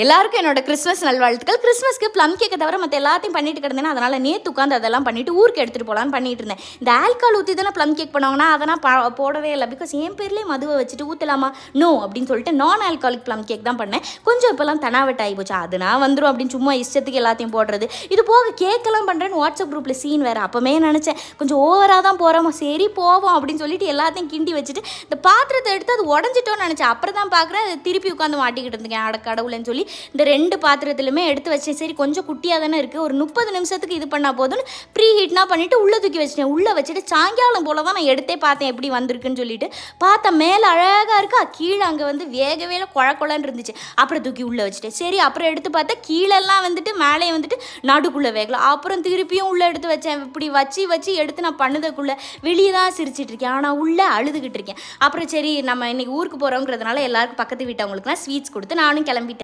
எல்லாருக்கும் என்னோட கிறிஸ்மஸ் நல்வாழ்த்துக்கள். கிறிஸ்மஸ்க்கு ப்ளம் கேக்கை தவிர மற்ற எல்லாத்தையும் பண்ணிட்டு கிடந்தேன் அதனால் நேற்று உட்காந்து அதெல்லாம் பண்ணிட்டு ஊருக்கு எடுத்துகிட்டு போகலான்னு பண்ணிட்டு இருந்தேன். இந்த ஆல்கால் ஊற்றி தானே ப்ளம் கேக் பண்ணுவாங்கன்னா அதெல்லாம் போடவே இல்லை. பிகாஸ் என் பேர்லேயே மதுவை வச்சுட்டு ஊற்றலாமா நோ அப்படின்னு சொல்லிட்டு நான் ஆல்காலிக் ப்ளம் கேக் தான் பண்ணேன். கொஞ்சம் இப்போல்லாம் தனாவட்டு ஆகி போச்சு. அது நான் வந்துடும் அப்படின்னு சும்மா இஷ்டத்துக்கு எல்லாத்தையும் போடுறது. இது போக கேக்கெல்லாம் பண்ணுறேன்னு வாட்ஸ்அப் குரூப்பில் சீன் வேறு. அப்போமே நினச்சேன் கொஞ்சம் ஓவராக தான் போகிறோமா சரி போவோம் அப்படின்னு சொல்லிட்டு எல்லாத்தையும் கிண்டி வச்சுட்டு இந்த பாத்திரத்தை எடுத்து அது உடஞ்சிட்டோன்னு நினச்சேன். அப்புறம் தான் பார்க்குறேன் திருப்பி உட்காந்து மாட்டிக்கிட்டு இருந்தேன். அட கடவுளேன்னு சொல்லி இந்த ரெண்டு பாத்திரத்துலையுமே எடுத்து வச்சேன். சரி கொஞ்சம் குட்டியாக தானே இருக்குது ஒரு முப்பது நிமிஷத்துக்கு இது பண்ணால் போதும்னு ப்ரீ ஹீட்னா பண்ணிவிட்டு உள்ளே தூக்கி வச்சிட்டேன். உள்ளே வச்சுட்டு சாயங்காலம் போல தான் நான் எடுத்தே பார்த்தேன் எப்படி வந்திருக்குன்னு சொல்லிட்டு. பார்த்தா மேலே அழகாக இருக்கா? கீழே அங்கே வந்து வேகவே குழ குழன்னு இருந்துச்சு. அப்புறம் தூக்கி உள்ளே வச்சுட்டேன். சரி அப்புறம் எடுத்து பார்த்தா கீழெல்லாம் வந்துட்டு மேலே வந்துட்டு நடுக்குள்ளே வேகல. அப்புறம் திருப்பியும் உள்ளே எடுத்து வச்சேன். இப்படி வச்சு வச்சு எடுத்து நான் பண்ணதுக்குள்ளே வெளியே தான் சிரிச்சிட்டு இருக்கேன். ஆனால் உள்ளே அழுதுகிட்டு இருக்கேன். அப்புறம் சரி நம்ம இன்னைக்கு ஊருக்கு போகிறோங்கிறதுனால எல்லாருக்கும் பக்கத்து வீட்டவங்களுக்குலாம் ஸ்வீட்ஸ் கொடுத்து நானும் கிளம்பிட்டேன்.